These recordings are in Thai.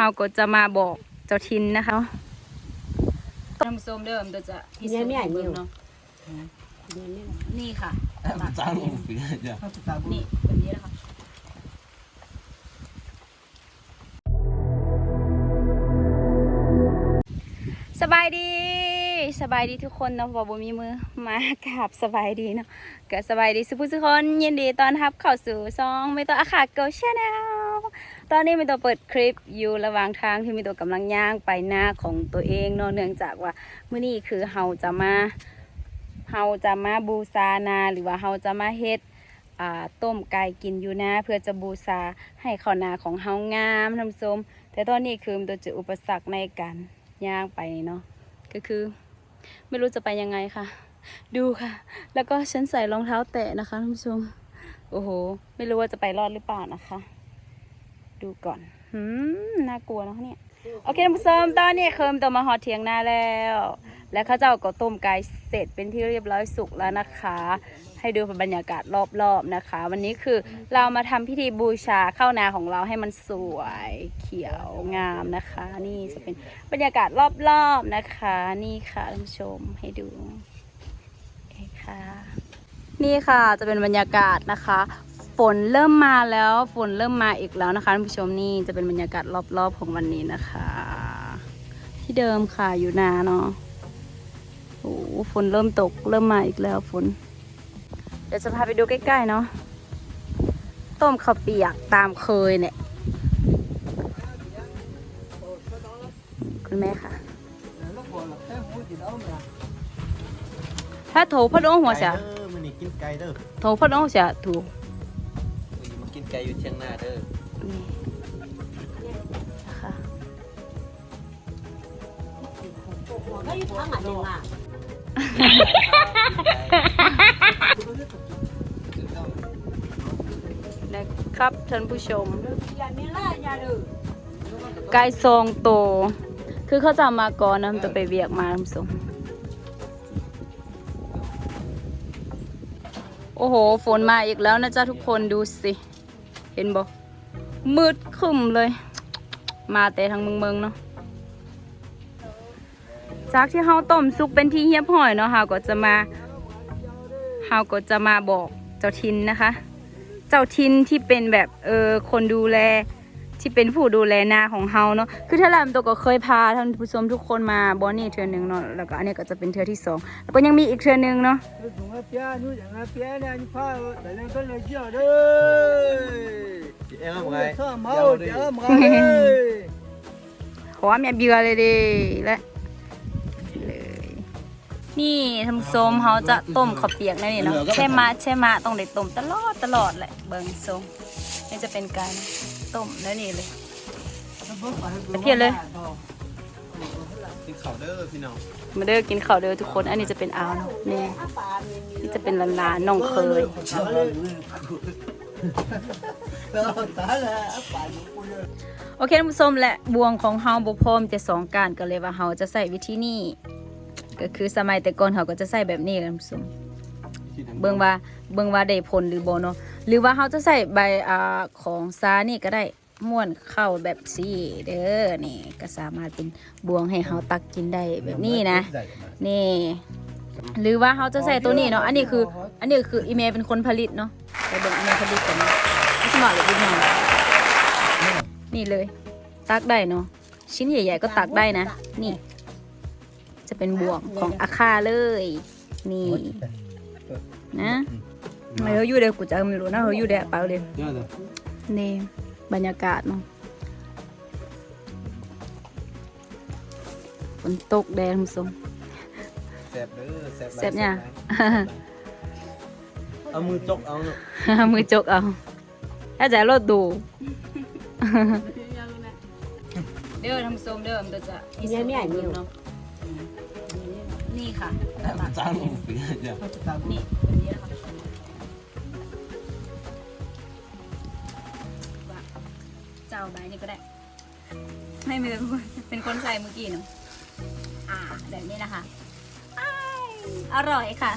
เฮาก็จะมาบอกเจ้าทินนะคะน้ำส้มเดิมตัวจะพิสูจน์เนี่ยเนี่ยเบิ่งเนาะนี่ค่ะจ้างลงปีจ้ะนี่แบบนี้นะคะสบายดีสบายดีทุกคนเนาะบอกบ่มีมือมากราบสบายดีเนาะก็สบายดีสุภุทุกคนยินดีต้อนรับเข้าสู่ซองไม่ตัวอาคาเกลชาแนล ตอนนี้ม่ตัวเปิดคลิปอยู่ระหว่างทางที่มีตัวกำลังย่างไปหน้าของตัวเองเนาะเนื่องจากว่ามื้อนี้คือเฮาจะมาเฮาจะมาบูชานาหรือว่าเฮาจะมาเฮ็ดต้มไก่กินอยู่นะเพื่อจะบูชาให้ข้าวนาของเฮางามน้ำส้มแต่ตอนนี้คือมันตัวจออุปสรรคในการย่างไปเนาะก็คือ ไม่รู้จะไปยังไงค่ะ ดูค่ะ แล้วก็ฉันใส่รองเท้าแตะนะคะท่านผู้ชมโอ้โห ไม่รู้ว่าจะไปรอดหรือเปล่านะคะ ดูก่อนหืมน่ากลัวนะคะเนี่ย โอเคท่านผู้ชมตอนนี้เคิมตัวมาหอดเทียงหน้าแล้ว และข้าเจ้าก็ต้มไก่เสร็จเป็นที่เรียบร้อยสุกแล้วนะคะ ให้ดูบรรยากาศรอบๆนะคะ วันนี้คือเรามาทำพิธีบูชาข้าวนาของเราให้มันสวยเขียวงามนะคะ นี่จะเป็นบรรยากาศรอบๆนะคะ นี่ค่ะท่านผู้ชมให้ดูโอเคค่ะนี่ค่ะจะเป็นบรรยากาศนะคะ ฝนเริ่มมาแล้ว ฝนเริ่มมาอีกแล้วนะคะท่านผู้ชมนี่จะเป็นบรรยากาศรอบๆของวันนี้นะคะ ที่เดิมค่ะอยู่นาเนาะโอ้โหฝนเริ่มตกเริ่มมาอีกแล้วฝน เดี๋ยวจะพาไปดูใกล้ๆเนาะต้มข้าวเปียกตามเคยเนี่ย คุณแม่ค่ะถ้าโถพัดองหัวเสียเด้อมันนี่กินไก่เด้อโถพัดองเสียถูกอุ้ยมา กินไก่อยู่เชียงนาเด้อนี่นะคะก็อยู่ทางอันหนึ่งอะนะครับท่านผู้ชมอย่ามีล่าอย่าดื้อไก่ซองโต คือเขาจะเอามาก่อนนะมันจะไปเวียกมาท่านผู้ชมโอ้โห ฝนมาอีกแล้วนะจ๊ะทุกคนดูสิ เห็นบ่มืดครึ้มเลย มาแต่ทางเมืองเมืองเนาะจากที่เฮาต้มซุกเป็นที่เฮียบห้อยเนาะเฮาก็จะมาเฮาก็จะมาบอกเจ้าทินนะคะ เจ้าทินที่เป็นแบบเออคนดูแลที่เป็นผู้ดูแลนาของเฮาเนาะ คือถ้าลำตัวก็เคยพาท่านผู้ชมทุกคนมาบอนนี่เทือหนึ่งเนาะ แล้วก็อันนี้ก็จะเป็นเทือที่สองแล้วก็ยังมีอีกเทือหนึ่งเนาะ Nei, jeg var det. หอม่เบื่อเลยดิและเลยนี่ทำโซมเขาจะต้มข้าเปียกนั่นี่เนาะใช่มะใช่มะต้องได้ต้มตลอดตลอดแหละเบิ่งโซมนี่จะเป็นการต้มนั่นนี่เลยเพียเลยกินข้าวเด้อพี่น้องมาเด้อกินข้าวเด้อทุกคน อันนี้จะเป็นอาวนี่ที่จะเป็นหลานๆน้องเคย โอเคท่านผู้ชมและบวงของเฮาบ่พร้อมจะสองการก็เลยว่าเฮาจะใส่วิธีนี้ก็คือสมัยแต่ก่อนเฮาก็จะใส่แบบนี้ท่านผู้ชมเบิ่งว่าเบิ่งว่าได้ผลหรือบ่เนาะหรือว่าเฮาจะใส่ใบอ่าของซานี่ก็ได้ม้วนเข้าแบบซี่เด้อนี่ก็สามารถเป็นบวงให้เฮาตักกินได้แบบนี้นะ นี่ หรือว่าเขาจะใส่ตัวนี้เนาะ อันนี้คือ อันนี้คืออีเมลเป็นคนผลิตเนาะไปเบิ่งอีเมลผลิตกันเนาะไม่สมัครเลยพี่น้องนี่เลย ตักได้เนาะ ชิ้นใหญ่ ๆ ก็ตักได้นะ นี่ จะเป็นบ่วงของอาคาเลย นี่ นะไม่เขาอยู่เดียวกูจะไม่รู้นะเขาอยู่เดียวเปล่าเลยนี่บรรยากาศเนาะฝนตกแดดคุณผู้ชม แซ่บเด้อแซ่บแซ่บเนี่ยเอามือจกเอาเนาะมือจกเอาถ้าจะรถดู เด้อทำส้มเด้อมันจะเนี่ยเนี่ยเนี่ยเนาะนี่ค่ะจ้างลงปีจ้ะนี่แบบนี้นะคะว่าเจ้าใบนี่ก็ได้ ให้มือเป็นคนใส่เมื่อกี้เนาะอ่าแบบนี้นะคะอ้าย อร่อยค่ะ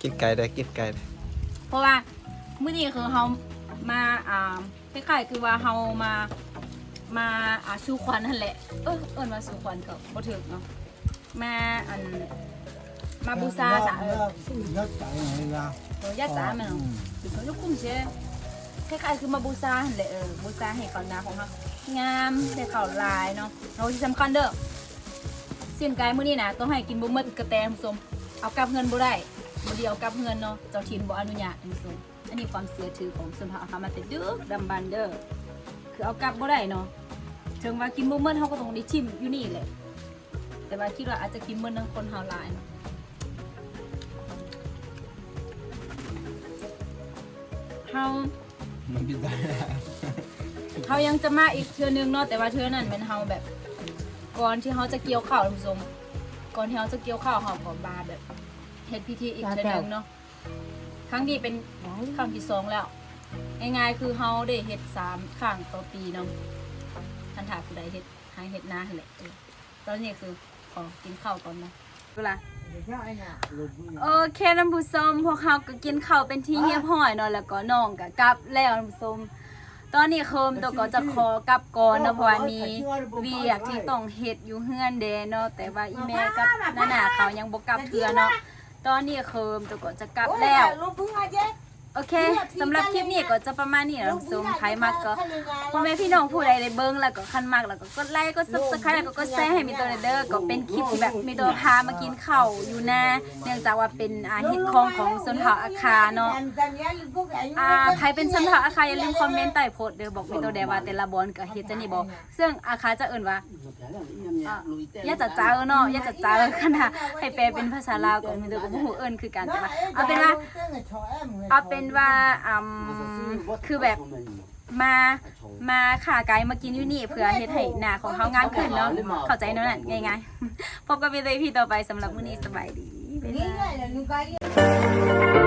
กินไก่ได้กินไก่ได้เพราะว่าเมื่อนี้คือเขามาอ่าคล้ายๆคือว่าเขามามาอ่าสู่ขวันนั่นแหละ เออเอิญมาสู่ขวัญก็บ่ถึกเนาะมาอันมาบูชาซะเออ ยัดใจไหนล่ะยอดญาจ๋ามเนาะถึงเขาจะคุ้มเช่คล้ายๆคือมาบูชาเแหละเออบูชาให้ก่อนนะของเขางามได้เขาหลายเนาะเราที่สำคัญเด้อ สิ้นกายมื้อนี้นะต้องให้กินบ่หมดกระแตคุณผู้ชมเอากลับเงินบ่ได้บ่เดียวเอากลับเงินเนาะเจ้าถิ่นบ่อนุญาตคุณผู้ชมอันนี้ความเสียถือของชนเผ่าอาคามาแต่ดึกดำบันเด้อคือเอากลับบ่ได้เนาะถึงว่ากินบ่หมดเฮาก็ต้องได้ชิมอยู่นี่แหละแต่ว่าคิดว่าอาจจะกินมื้อนึงคนเฮาหลายเนาะเฮามันกินได้เขายังจะมาอีกเทือนึงเนาะแต่ว่าเทือนั้นเป็นเฮาแบบ ก่อนที่เขาจะเกี่ยวข้าวท่านผู้ชมก่อนที่เขาจะเกี่ยวข้าวเขาก็บาแบบเฮ็ดพิธีอีกเทือนึงเนาะครั้งนี้เป็นครั้งที่สองแล้วง่ายๆคือเฮาได้เฮ็ดสามครั้งต่อปีเนาะทันถาผู้ใดเฮ็ดหายเฮ็ดนาหั่นแหละเออตอนนี้คือขอกินข้าวก่อนเนาะเวลาโอเคท่านผู้ชมพวกเขาก็กินข้าวเป็นที่เงียบห้อยเนาะแล้วก็น้องก็กลับแล้วท่านผู้ชม ตอนนี้เคิมตัวก็จะขอกลับก่อนเนาะเพราะว่ามีเวียกที่ต้องเฮ็ดอยู่เฮือนเดเนาะแต่ว่าอีแม่กับนานาเขายังบ่กลับเทื่อเนาะตอนนี้เคิมตัวก็จะกลับแล้ว ลูกพึ่งอาเจ๊ โอเคสำหรับคลิปนี้ก็จะประมาณนี้นะท่านผู้ชมใครมักก็พ่อแม่พี่น้องผู้ใดได้เบิ้งแล้วก็คันมากแล้วก็กดไลค์กดซับสไครต์แล้วก็กดแชร์ให้มีตัวเด้อก็เป็นคลิปที่แบบมีตัวพามากินข้าวอยู่หน้าเนื่องจากว่าเป็นอาฮิตของของชนเผ่าอาคาเนาะอ่าใครเป็นชนเผ่าอาคาอย่าลืมคอมเมนต์ใต้โพสต์เด้อบอกมีตัวเดว่าแต่ละบอนก็เฮ็ดจังนี่บ่ซึ่งอาคาจะเอิ่นว่าอะอย่าจะเจ้าเนาะอย่าจะเจ้าขนาดให้แปลเป็นภาษาลาวก็มีตัวก็บ่ฮู้เอิ้นคือกันแต่ว่าเอาเป็นว่าเอาเป็นว่าอืมคือแบบมามาขาไกลมากินอยู่นี่เพื่อเฮ็ดให้หน้าของเขางามขึ้นเนาะเข้าใจเนาะนั่นง่ายๆพบกันในพี่ต่อไปสำหรับมื้อนี้สบายดีบ๊ายบาย